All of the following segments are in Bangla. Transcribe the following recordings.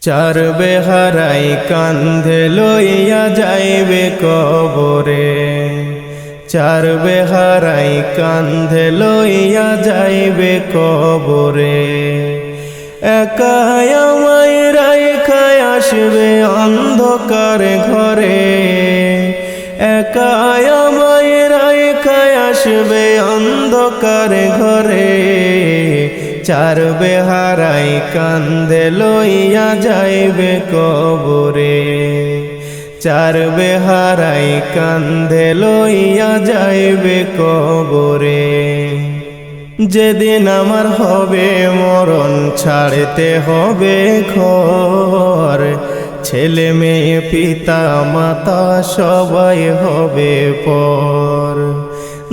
চার বেহারাই কান্ধে লইয়া যাইবে কবরে। চার বেহারাই কান্ধে লইয়া যাইবে কবরে। একাই আমায় রাইখায় আসবে অন্ধকার ঘরে। একাই আমায় আসবে অন্ধকার ঘরে। চার বেহারাই কান্দে লইয়া যাইবে কবরে। চার বেহারাই কান্দে লইয়া যাইবে কবরে। যেদিন আমার হবে মরণ ছাড়তে হবে ঘর। ছেলে মেয়ে, পিতা, মাতা সবাই হবে পর।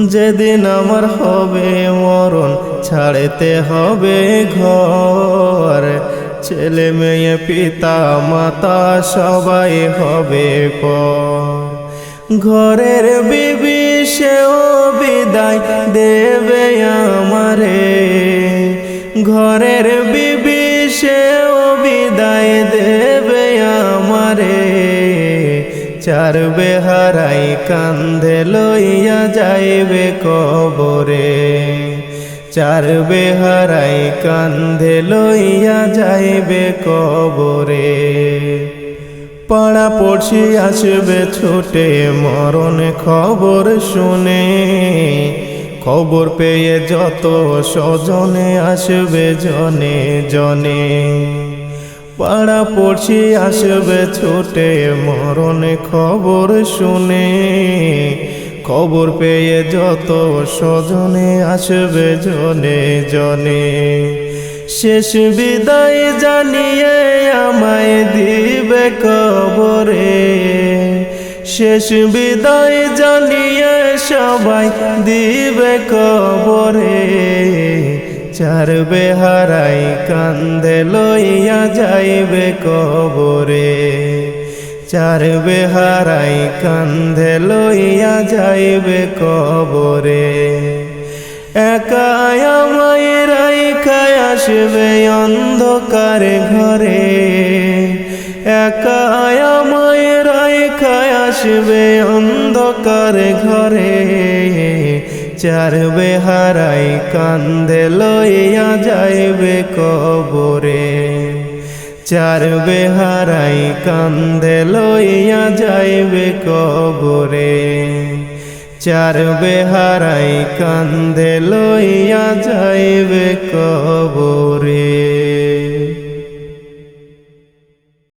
যেদিন আমার হবে মরণ, ছাড়তে হবে ঘর। ছেলে মেয়ে, পিতা, মাতা, সবাই হবে পর। ঘরের বিবি, সেও বিদায় দেবে আমারে। ঘরের বিবি চার বেহারাই কান্ধে লইয়া যাইবে কবরে। চার বেহারাই কান্ধে লইয়া যাইবে কবরে। পাড়া পড়শি আসবে ছোটে, মরণ খবর শুনে। খবর পেয়ে যত স্বজনে আসবে জনে জনে। পাড়া পড়ছি আসবে ছোটে, মরণ খবর শুনে। খবর পেয়ে যত স্বজনে আসবে জনে জনে। শেষ বিদায় জানিয়ে আমায় দিবে কবরে। শেষ বিদায় জানিয়ে সবাই দিবে কবরে। চার বেহারাই কান্দে লইয়া যাইবে কবরে। চার বেহারাই কান্ধে লইয়া যাইবে কবরে। একাই আমায় রাইখায় আসবে অন্ধকার ঘরে। একাই আমায় রাইখায় আসবে অন্ধকার ঘরে। চার বেহারাই কান্দে লইয়া যাইবে কবরে। চার বেহারাই কান্দে লইয়া যাইবে কবরে। চার বেহারাই কান্দে লইয়া যাইবে